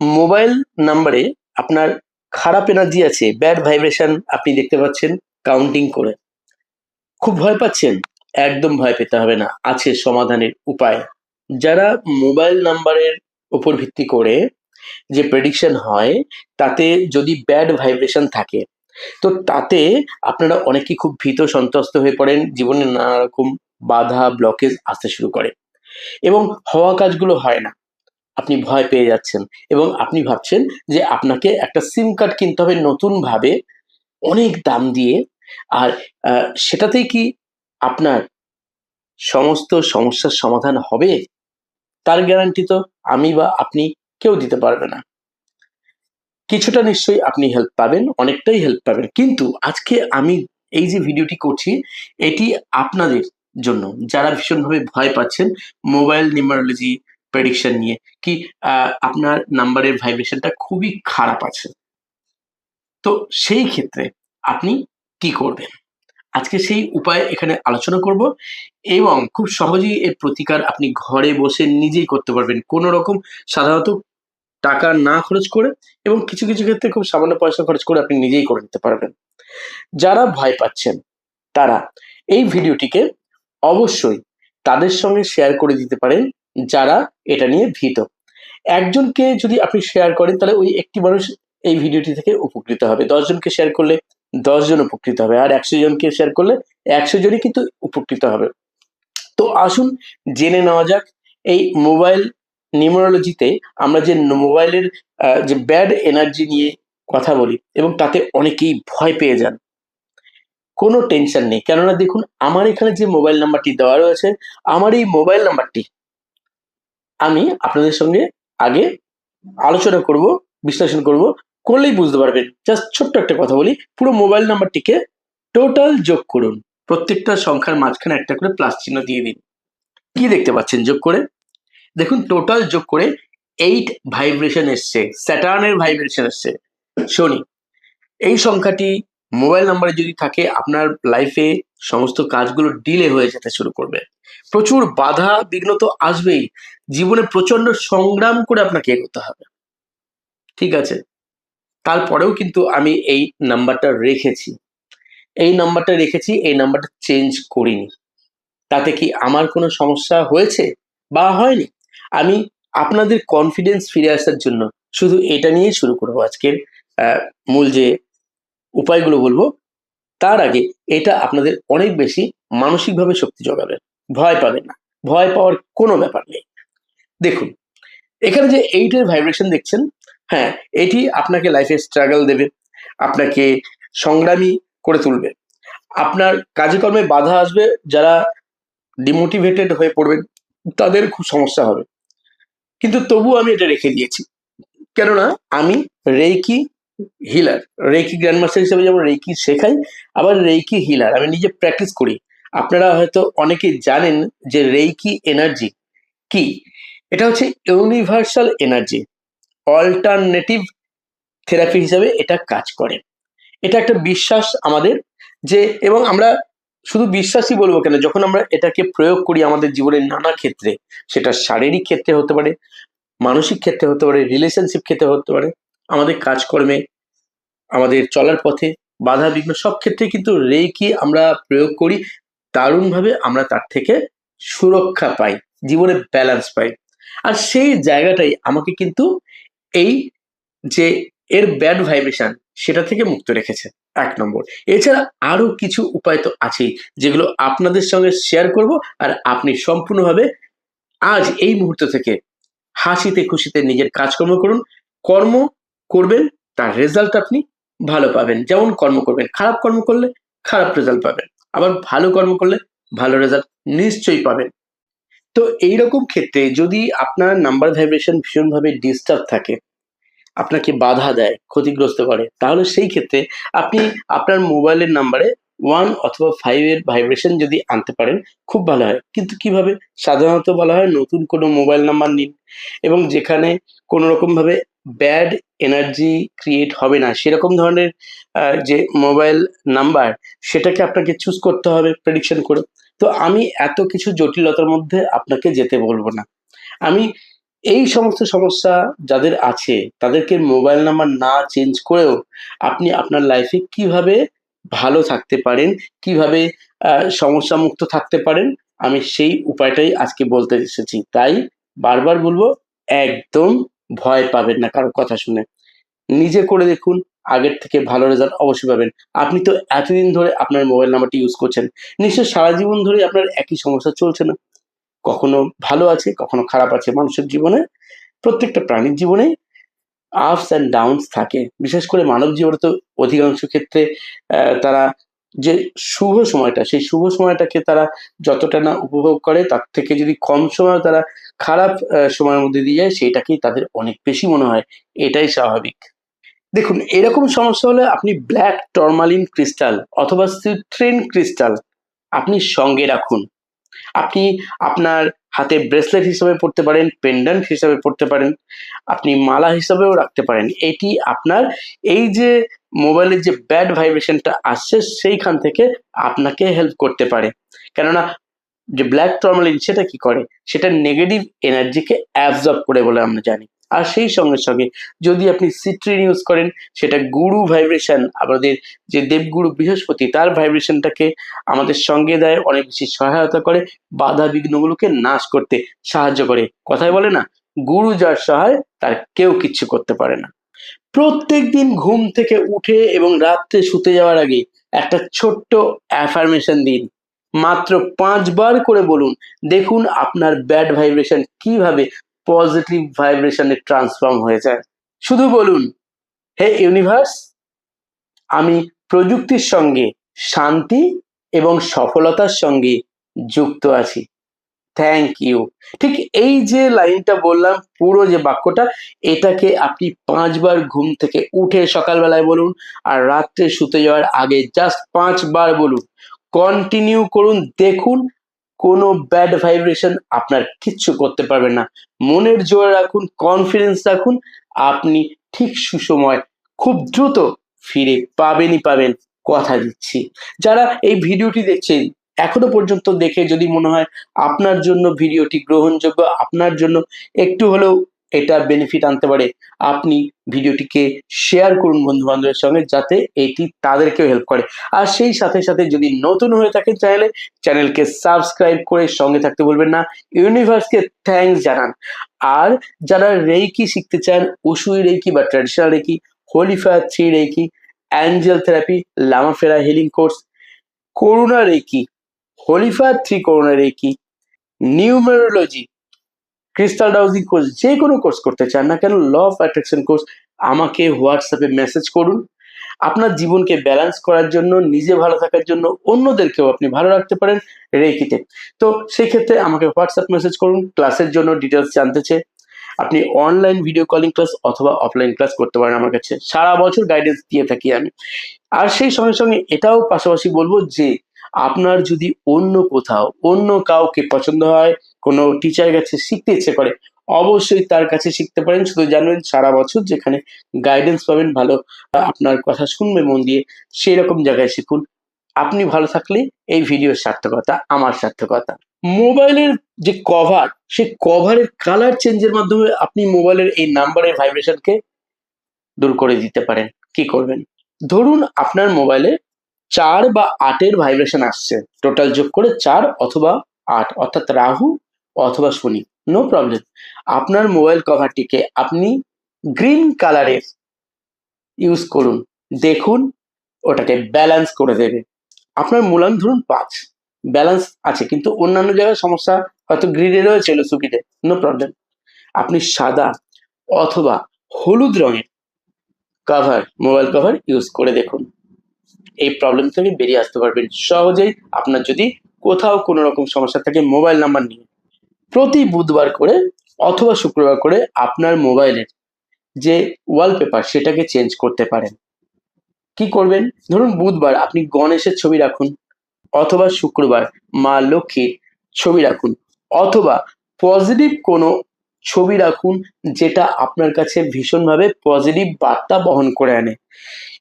Mobile নাম্বারে আপনার খারাপ এনার্জি আছে ব্যাড ভাইব্রেশন আপনি দেখতে পাচ্ছেন কাউন্টিং করে। খুব ভয় পাচ্ছেন, একদম ভয় পেতে হবে না, আছে সমাধানের উপায়। যারা মোবাইল নাম্বারের উপর ভিত্তি করে যে প্রেডিকশন হয়, তাতে যদি ব্যাড ভাইব্রেশন থাকে, তো তাতে আপনারা অনেকেই খুব ভীত, সন্ত্রস্ত হয়ে পড়েন, জীবনে নানা রকম বাধা ব্লকেজ আসতে শুরু করে। এবং হওয়া কাজগুলো হয় না। আপনি ভয় পেয়ে যাচ্ছেন। এবং আপনি ভাবছেন যে আপনাকে একটা সিম কার্ড কিনতে হবে নতুনভাবে অনেক দাম দিয়ে। আর সেটাতেই কি আপনার সমস্ত সমস্যার সমাধান হবে? তার গ্যারান্টি তো আমি বা আপনি কেউ দিতে পারবে না। কিছুটা নিশ্চয়ই আপনি হেল্প পাবেন, অনেকটাই হেল্প পাবেন। কিন্তু আজকে আমি এই যে ভিডিওটি করছি, এটি আপনাদের জন্য। যারা ভীষণভাবে ভয় পাচ্ছেন মোবাইল নিউমারোলজি প্রেডিকশন নিয়ে কি আপনার নাম্বারের ভাইব্রেশনটা খুবই খারাপ আছে। তো সেই ক্ষেত্রে আপনি কি করবেন? আজকে সেই উপায় এখানে আলোচনা করব এবং খুব সহজেই এর প্রতিকার আপনি ঘরে বসে নিজেই করতে পারবেন। কোনো রকম সাধারণত টাকা না খরচ করে এবং কিছু কিছু ক্ষেত্রে খুব সামান্য পয়সা খরচ করে আপনি নিজেই করে নিতে পারবেন। যারা ভয় পাচ্ছেন, তারা এই ভিডিওটিকে অবশ্যই তাদের সঙ্গে শেয়ার করে দিতে পারেন। যারা এটা নিয়ে ভীত। একজনকে যদি আপনি শেয়ার করেন, তাহলে ওই একটি মানুষ এই ভিডিওটি থেকে উপকৃত হবে। দশজনকে শেয়ার করলে দশজন উপকৃত হবে, আর একশো জনকে শেয়ার করলে একশো জনই কিন্তু উপকৃত হবে। তো আসুন জেনে নেওয়া যাক, এই মোবাইল নিউমারোলজিতে আমরা যে মোবাইলের যে ব্যাড এনার্জি নিয়ে কথা বলি, এবং তাতে অনেকেই ভয় পেয়ে যান। কোনো টেনশন নেই। কেননা দেখুন, আমার এখানে যে মোবাইল নাম্বারটি দেওয়া রয়েছে, আমার এই মোবাইল নাম্বারটি আমি আপনাদের সঙ্গে আগে আলোচনা করব, বিশ্লেষণ করব, করলেই বুঝতে পারবেন। জাস্ট ছোট্ট একটা কথা বলি, পুরো মোবাইল নাম্বারটিকে টোটাল যোগ করুন। প্রত্যেকটা সংখ্যার মাঝখানে একটা করে প্লাস চিহ্ন দিয়ে দিন। কি দেখতে পাচ্ছেন যোগ করে? দেখুন টোটাল যোগ করে এইট ভাইব্রেশন এসছে স্যাটার্নের ভাইব্রেশন এসছে। শনি, এই সংখ্যাটি মোবাইল নাম্বারে যদি থাকে, আপনার লাইফে সমস্ত কাজগুলো ডিলে হয়ে যেতে শুরু করবে। প্রচুর বাধা বিঘ্ন তো আসবেই। জীবনে প্রচণ্ড সংগ্রাম করে আপনাকে এগোতে হবে। ঠিক আছে? তারপরেও কিন্তু আমি এই নাম্বারটা রেখেছি। এই নাম্বারটা রেখেছি, এই নাম্বারটা চেঞ্জ করিনি। তাতে কি আমার কোনো সমস্যা হয়েছে বা হয়নি? আমি আপনাদের কনফিডেন্স ফিরে আসার জন্য শুধু এটা নিয়েই শুরু করব আজকের মূল যে উপায়গুলো বলব, তার আগে এটা আপনাদের অনেক বেশি মানসিকভাবে শক্তি যোগাবে। ভয় পাবেন না। ভয় পাওয়ার কোনো ব্যাপার নেই। দেখুন, এখানে যে এইটের ভাইব্রেশন দেখছেন হ্যাঁ এটি আপনাকে লাইফে স্ট্রাগল দেবে, আপনাকে সংগ্রামী করে তুলবে। আপনার কাজকর্মে বাধা আসবে, যারা ডিমোটিভেটেড হয়ে পড়বেন, তাদের খুব সমস্যা হবে। কিন্তু তবু আমি এটা রেখে দিয়েছি। কেননা, আমি রেইকি হিলার রেইকি গ্র্যান্ডমাস্টার হিসেবে যেমন রেইকি শেখাই, আবার রেইকি হিলার আমি নিজে প্র্যাকটিস করি। আপনারা হয়তো অনেকেই জানেন যে রেইকি এনার্জি কি? এটা হচ্ছে ইউনিভার্সাল এনার্জি। অল্টারনেটিভ থেরাপি হিসাবে এটা কাজ করে। এটা একটা বিশ্বাস আমাদের যে, এবং আমরা শুধু বিশ্বাসই বলব কেন, যখন আমরা এটাকে প্রয়োগ করি আমাদের জীবনের নানা ক্ষেত্রে, সেটা শারীরিক ক্ষেত্রে হতে পারে, মানসিক ক্ষেত্রে হতে পারে রিলেশনশিপ ক্ষেত্রে হতে পারে, আমাদের কাজকর্মে, আমাদের চলার পথে, বাধা বিঘ্ন, সব ক্ষেত্রে কিন্তু রেকি আমরা প্রয়োগ করি। দারুণভাবে আমরা তার থেকে সুরক্ষা পাই, জীবনে ব্যালেন্স পাই। আর সেই জায়গাটাই আমাকে কিন্তু এই যে এর ব্যাড ভাইব্রেশন সেটা থেকে মুক্ত রেখেছে, এক নম্বর। এছাড়া আরও কিছু উপায় তো আছেই, যেগুলো আপনাদের সঙ্গে শেয়ার করব আর আপনি সম্পূর্ণভাবে আজ এই মুহূর্ত থেকে হাসিতে খুশিতে নিজের কাজকর্ম করুন, কর্ম করবেন, তার রেজাল্ট আপনি ভালো পাবেন। যেমন কর্ম করবেন, খারাপ কর্ম করলে খারাপ রেজাল্ট পাবেন। আবার ভালো কর্ম করলে ভালো রেজাল্ট নিশ্চয়ই পাবেন। তো এইরকম ক্ষেত্রে যদি আপনার নাম্বার ভাইব্রেশন ভীষণভাবে ডিস্টার্ব থাকে, আপনাকে বাধা দেয়, ক্ষতিগ্রস্ত করে, তাহলে সেই ক্ষেত্রে আপনি আপনার মোবাইলের নাম্বারে ওয়ান অথবা ফাইভের ভাইব্রেশন যদি আনতে পারেন, খুব ভালো হয়। কিন্তু কীভাবে? সাধারণত বলা হয় নতুন কোনো মোবাইল নাম্বার নিন এবং যেখানে কোনো রকম ভাবে ব্যাড এনার্জি ক্রিয়েট হবে না। সেরকম ধরনের যে মোবাইল নাম্বার সেটাকে আপনাকে চুজ করতে হবে প্রেডিকশন করে। তো আমি এত কিছু জটিলতার মধ্যে আপনাকে যেতে বলব না। আমি এই সমস্ত সমস্যা যাদের আছে তাদেরকে মোবাইল নাম্বার না চেঞ্জ করেও আপনি আপনার লাইফে কীভাবে ভালো থাকতে পারেন কীভাবে আহ, সমস্যামুক্ত থাকতে পারেন আমি সেই উপায়টাই আজকে বলতে এসেছি। তাই বারবার বলব একদম ভয় পাবেন না কারোর কথা শুনে। নিজে করে দেখুন, আগের থেকে ভালো রেজাল্ট অবশ্যই পাবেন। আপনি তো এতদিন ধরে আপনার মোবাইল নাম্বারটি ইউজ করছেন। নিশ্চয় সারা জীবন ধরে আপনার একই সমস্যা চলছে না। কখনো ভালো আছে, কখনো খারাপ আছে। মানুষের জীবনে, প্রত্যেকটা প্রাণীর জীবনে আপস অ্যান্ড ডাউনস থাকে। বিশেষ করে মানব জীবনে তো অধিকাংশ ক্ষেত্রে তারা যে শুভ সময়টা, সেই শুভ সময়টাকে তারা যতটা না উপভোগ করে, তার থেকে যদি কম সময় তারা খারাপ সময়ের মধ্যে দিয়ে যায়, সেইটাকেই তাদের অনেক বেশি মনে হয়। এটাই স্বাভাবিক। দেখুন, এরকম সমস্যা হলে আপনি ব্ল্যাক টরমালিন ক্রিস্টাল অথবা সিট্রেন ক্রিস্টাল আপনি সঙ্গে রাখুন। আপনি আপনার হাতে ব্রেসলেট হিসাবে পড়তে পারেন, পেন্ডেন্ট হিসাবে পড়তে পারেন, আপনি মালা হিসাবেও রাখতে পারেন। এটি আপনার এই যে মোবাইলের যে ব্যাড ভাইব্রেশনটা আসছে, সেইখান থেকে আপনাকে হেল্প করতে পারে। কেননা যে ব্ল্যাক টর্মালিন সেটা কি করে? সেটা নেগেটিভ এনার্জিকে অ্যাবজর্ব করে বলে আমরা জানি। আর সেই সঙ্গে সঙ্গে যদি আপনি সিট্রিন ইউজ করেন, সেটা গুরু ভাইব্রেশন আমাদের যে দেবগুরু বৃহস্পতি, তার ভাইব্রেশনটাকে আমাদের সঙ্গে দেয়, অনেক বেশি সহায়তা করে, বাধা বিঘ্নগুলোকে নাশ করতে সাহায্য করে। কথায় বলে না, গুরু যার সহায়, তার কেউ কিচ্ছু করতে পারে না। প্রত্যেক দিন ঘুম থেকে উঠে এবং রাত্রে শুতে যাওয়ার আগে একটা ছোট্ট অ্যাফার্মেশন দিন। মাত্র পাঁচবার করে বলুন, দেখুন আপনার ব্যাড ভাইব্রেশন কীভাবে পজিটিভ ভাইব্রেশনে ট্রান্সফর্ম হয়ে যায় শুধু বলুন, হে ইউনিভার্স আমি প্রযুক্তির সঙ্গে শান্তি এবং সফলতার সঙ্গে যুক্ত আছি। থ্যাংক ইউ ঠিক এই যে লাইনটা বললাম, পুরো যে বাক্যটা, এটাকে আপনি পাঁচবার ঘুম থেকে উঠে সকালবেলায় বলুন আর রাত্রে শুতে যাওয়ার আগে জাস্ট পাঁচবার বলুন। কন্টিনিউ করুন, দেখুন, কোনো ব্যাড ভাইব্রেশন আপনার কিচ্ছু করতে পারবে না। মনের জোর রাখুন কনফিডেন্স রাখুন, আপনি ঠিক সুসময় খুব দ্রুত ফিরে পাবেনই পাবেন, কথা দিচ্ছি। যারা এই ভিডিওটি দেখছেন, এখনও পর্যন্ত দেখে যদি মনে হয় আপনার জন্য ভিডিওটি গ্রহণযোগ্য, আপনার জন্য একটু হলেও এটা বেনিফিট আনতে পারে। আপনি ভিডিওটিকে শেয়ার করুন বন্ধু বান্ধবের সঙ্গে যাতে এটি তাদেরকেও হেল্প করে। আর সেই সাথে সাথে যদি নতুন হয়ে থাকেন চ্যানেলে চ্যানেলকে সাবস্ক্রাইব করে সঙ্গে থাকতে বলবেন না। ইউনিভার্সকে থ্যাঙ্কস জানান। আর যারা রেইকি শিখতে চান, উসুই রেইকি বা traditional reiki holy fire three reiki angel therapy Lamafera healing course Karuna reiki holy fire three Karuna reiki numerology crystal dowsing course যে কোনো কোর্স করতে চান না কেন ল অফ অ্যাট্রাকশন কোর্স আমাকে হোয়াটসঅ্যাপে মেসেজ করুন। আপনার জীবনকে ব্যালেন্স করার জন্য, নিজে ভালো থাকার জন্য অন্যদেরকেও আপনি ভালো রাখতে পারেন রেকিতে তো সেই ক্ষেত্রে আমাকে হোয়াটসঅ্যাপ মেসেজ করুন ক্লাসের জন্য ডিটেলস জানতে চেয়ে আপনি অনলাইন ভিডিও কলিং ক্লাস অথবা অফলাইন ক্লাস করতে পারেন আমার কাছে। সারা বছর গাইডেন্স দিয়ে থাকি আমি। আর সেই সঙ্গে সঙ্গে এটাও পাশাপাশি বলব যে আপনার যদি অন্য কোথাও, অন্য কাউকে পছন্দ হয়, কোনো টিচারের কাছে শিখতে ইচ্ছে করে, অবশ্যই তার কাছে শিখতে পারেন। শুধু জানবেন সারা বছর যেখানে গাইডেন্স পাবেন, ভালো আপনার কথা শুনবে, মন দিয়ে সেই রকম জায়গায় শিখুন। আপনি ভালো থাকলে এই ভিডিওর সার্থকতা, আমার সার্থকতা। মোবাইলের যে কভার সেই কভারের কালার চেঞ্জের মাধ্যমে আপনি মোবাইলের এই নাম্বারের ভাইব্রেশনকে দূর করে দিতে পারেন। কি করবেন? ধরুন আপনার মোবাইলে চার বা আটের ভাইব্রেশন আসছে। টোটাল যোগ করে চার অথবা আট, অর্থাৎ রাহু অথবা শনি। নো প্রবলেম আপনার মোবাইল কভারটিকে আপনি গ্রিন কালারের ইউজ করুন। দেখুন, ওটাকে ব্যালেন্স করে দেবে। আপনার মূলান ধরুন পাঁচ। ব্যালেন্স আছে, কিন্তু অন্যান্য জায়গায় সমস্যা হয়তো গ্রিনে রয়েছে সুকিতে নো প্রবলেম আপনি সাদা অথবা হলুদ রঙের কভার মোবাইল কভার ইউজ করে দেখুন। এই প্রবলেম থেকে বেরিয়ে আসতে পারবেন। সহজেই আপনার যদি কোথাও কোনো রকম সমস্যা থাকে মোবাইল নাম্বার নিয়ে প্রতি বুধবার করে অথবা শুক্রবার করে আপনার মোবাইলের যে ওয়ালপেপার সেটাকে চেঞ্জ করতে পারেন। কি করবেন? ধরুন বুধবার আপনি গণেশের ছবি রাখুন, অথবা শুক্রবার মা লক্ষ্মীর ছবি রাখুন, অথবা পজিটিভ কোনো ছবি রাখুন, যেটা আপনার কাছে ভীষণভাবে পজিটিভ বার্তা বহন করে আনে।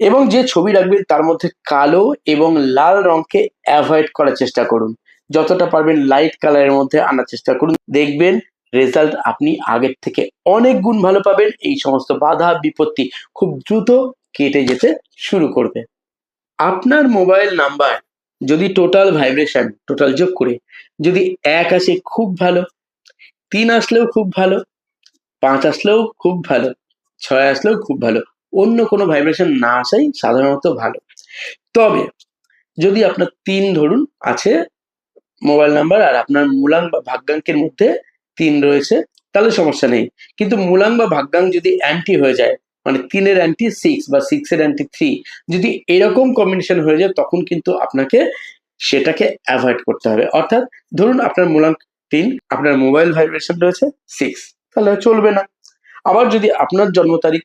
এবং যে ছবি রাখবেন তার মধ্যে কালো এবং লাল রঙকে অ্যাভয়েড করার চেষ্টা করুন। যতটা পারবেন লাইট কালারের মধ্যে আনার চেষ্টা করুন। দেখবেন রেজাল্ট আপনি আগের থেকে অনেক গুণ ভালো পাবেন। এই সমস্ত বাধা, বিপত্তি খুব দ্রুত কেটে যেতে শুরু করবে। আপনার মোবাইল নাম্বার যদি টোটাল ভাইব্রেশন টোটাল যোগ করে, যদি এক আসে খুব ভালো, তিন আসলেও খুব ভালো, পাঁচ আসলেও খুব ভালো, ছয় আসলেও খুব ভালো অন্য কোনো ভাইব্রেশন না আসাই সাধারণত ভালো। তবে যদি আপনার তিন ধরুন, আছে মোবাইল নাম্বার আর আপনার মূলাং বা ভাগ্যাঙ্কের মধ্যে তিন রয়েছে, তাহলে সমস্যা নেই। কিন্তু মূলাং বা ভাগ্যাঙ্ক যদি অ্যান্টি হয়ে যায় মানে তিনের অ্যান্টি সিক্স বা সিক্সের অ্যান্টি থ্রি যদি এরকম কম্বিনেশন হয়ে যায়, তখন কিন্তু আপনাকে সেটাকে অ্যাভয়েড করতে হবে। অর্থাৎ ধরুন আপনার মূলাঙ্ক তিন, আপনার মোবাইল ভাইব্রেশন রয়েছে সিক্স তাহলে চলবে না। আবার যদি আপনার জন্ম তারিখ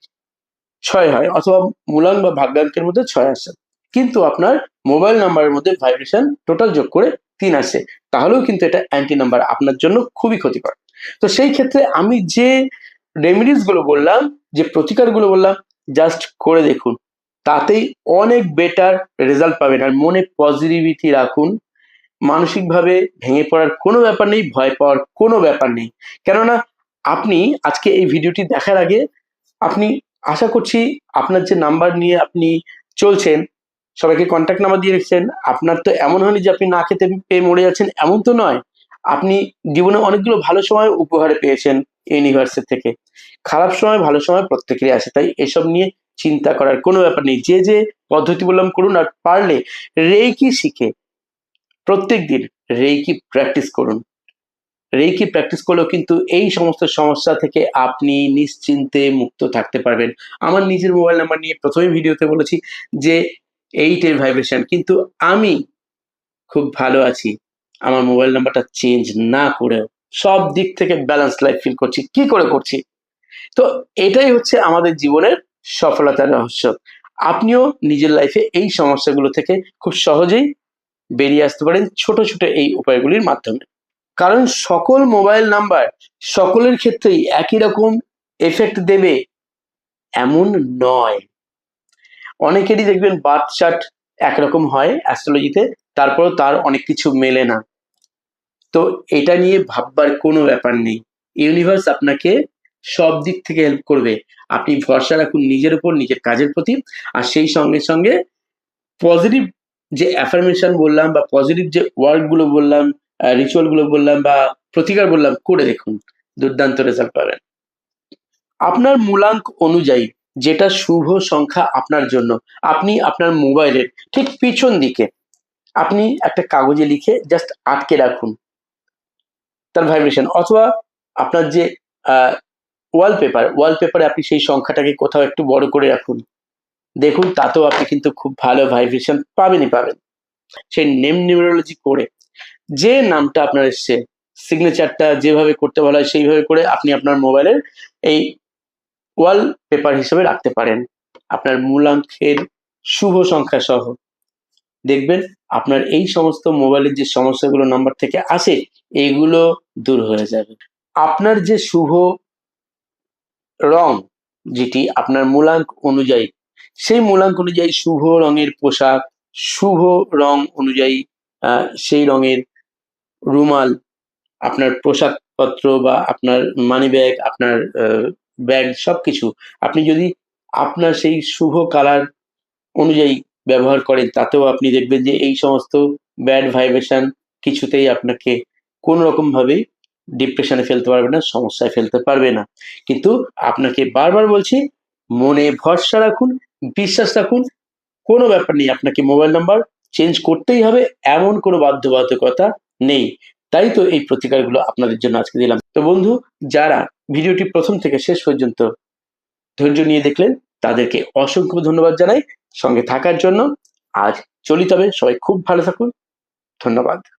ছয় হয় অথবা মূলাঙ্ক বা ভাগ্যাঙ্কের মধ্যে ছয় আসে। কিন্তু আপনার মোবাইল নাম্বারের মধ্যে ভাইব্রেশন টোটাল যোগ করে তিন আসে। তাহলেও কিন্তু এটা অ্যান্টি নাম্বার আপনার জন্য খুবই ক্ষতিকর। তো সেই ক্ষেত্রে আমি যে রেমিডিসগুলো বললাম, যে প্রতিকারগুলো বললাম জাস্ট করে দেখুন। তাতেই অনেক বেটার রেজাল্ট পাবেন। আর মনে পজিটিভিটি রাখুন। মানসিকভাবে ভেঙে পড়ার কোনো ব্যাপার নেই, ভয় পাওয়ার কোনো ব্যাপার নেই। কেননা, আপনি আজকে এই ভিডিওটি দেখার আগে আপনি আশা করছি আপনার যে নাম্বার নিয়ে আপনি চলছেন, সবাইকে কন্ট্যাক্ট নাম্বার দিয়ে রেখেছেন, আপনার তো এমন হয়নি যে আপনি না খেতে পেয়ে মরে যাচ্ছেন, এমন তো নয়। আপনি জীবনে অনেকগুলো ভালো সময় উপহারে পেয়েছেন ইউনিভার্সের থেকে। খারাপ সময়, ভালো সময় প্রত্যেকেরই আসে তাই এসব নিয়ে চিন্তা করার কোনো ব্যাপার নেই। যে যে পদ্ধতি বললাম করুন আর পারলে রেইকি শিখে প্রত্যেক দিন রেইকি প্র্যাকটিস করুন। রেইকি প্র্যাকটিস করলেও কিন্তু এই সমস্ত সমস্যা থেকে আপনি নিশ্চিন্তে মুক্ত থাকতে পারবেন। আমার নিজের মোবাইল নাম্বার নিয়ে প্রথমে ভিডিওতে বলেছি যে এইটের ভাইব্রেশন কিন্তু আমি খুব ভালো আছি। আমার মোবাইল নাম্বারটা চেঞ্জ না করেও সব দিক থেকে ব্যালেন্স লাইফ ফিল করছি। কি করে করছি? তো এটাই হচ্ছে আমাদের জীবনের সফলতার রহস্য। আপনিও নিজের লাইফে এই সমস্যাগুলো থেকে খুব সহজেই বেরিয়ে আসতে পারেন ছোট ছোট এই উপায়গুলির মাধ্যমে। কারণ সকল মোবাইল নাম্বার সকলের ক্ষেত্রেই একই রকম এফেক্ট দেবে, এমন নয়। অনেকেরই দেখবেন বার্থ চার্ট একরকম হয় অ্যাস্ট্রোলজিতে তারপরেও তার অনেক কিছু মেলে না। তো এটা নিয়ে ভাববার কোনো ব্যাপার নেই। ইউনিভার্স আপনাকে সব দিক থেকে হেল্প করবে। আপনি ভরসা রাখুন নিজের উপর, নিজের কাজের প্রতি, আর সেই সঙ্গে সঙ্গে পজিটিভ যে অ্যাফার্মেশন বললাম বা পজিটিভ যে ওয়ার্ডগুলো বললাম রিচুয়ালগুলো বললাম বা প্রতিকার বললাম, করে দেখুন, দুর্দান্ত রেজাল্ট পাবেন। আপনার মূলাঙ্ক অনুযায়ী যেটা শুভ সংখ্যা আপনার জন্য, আপনি আপনার মোবাইলের ঠিক পিছন দিকে আপনি একটা কাগজে লিখে জাস্ট আটকে রাখুন। তার ভাইব্রেশন অথবা আপনার যে ওয়ালপেপার ওয়ালপেপারে আপনি সেই সংখ্যাটাকে কোথাও একটু বড় করে রাখুন। দেখুন, তাতেও আপনি কিন্তু খুব ভালো ভাইব্রেশন পাবেনই পাবেন। সেই নেম নিউরোলজি করে যে নামটা আপনার এসছে সিগনেচারটা যেভাবে করতে বলা হয় সেইভাবে করে আপনি আপনার মোবাইলের এই ওয়াল পেপার হিসেবে রাখতে পারেন। আপনার মূলাঙ্কের শুভ সংখ্যা সহ। দেখবেন আপনার এই সমস্ত মোবাইলের যে সমস্যাগুলো নাম্বার থেকে আসে, এগুলো দূর হয়ে যাবে। আপনার যে শুভ রং যেটি আপনার মূলাঙ্ক অনুযায়ী, সেই মূলাঙ্ক অনুযায়ী শুভ রঙের পোশাক, শুভ রং অনুযায়ী সেই রঙের রুমাল, আপনার পোশাকপত্র বা আপনার মানি ব্যাগ আপনার ব্যাগ সব কিছু আপনি যদি আপনার সেই শুভ কালার অনুযায়ী ব্যবহার করেন, তাতেও আপনি দেখবেন যে এই সমস্ত ব্যাড ভাইব্রেশন কিছুতেই আপনাকে কোনো রকম ভাবেই ডিপ্রেশনে ফেলতে পারবে না, সমস্যায় ফেলতে পারবে না। কিন্তু আপনাকে বারবার বলছি, মনে ভরসা রাখুন, বিশ্বাস রাখুন, কোনো ব্যাপার নেই, আপনাকে মোবাইল নাম্বার চেঞ্জ করতেই হবে, এমন কোনো বাধ্যবাধকতা নেই। তাই তো এই প্রতিকারগুলো আপনাদের জন্য আজকে দিলাম। তো বন্ধু, যারা ভিডিওটি প্রথম থেকে শেষ পর্যন্ত ধৈর্য নিয়ে দেখলেন, তাদেরকে অসংখ্য ধন্যবাদ জানাই। সঙ্গে থাকার জন্য আজ চলিত হবে সবাই খুব ভালো থাকুন। ধন্যবাদ।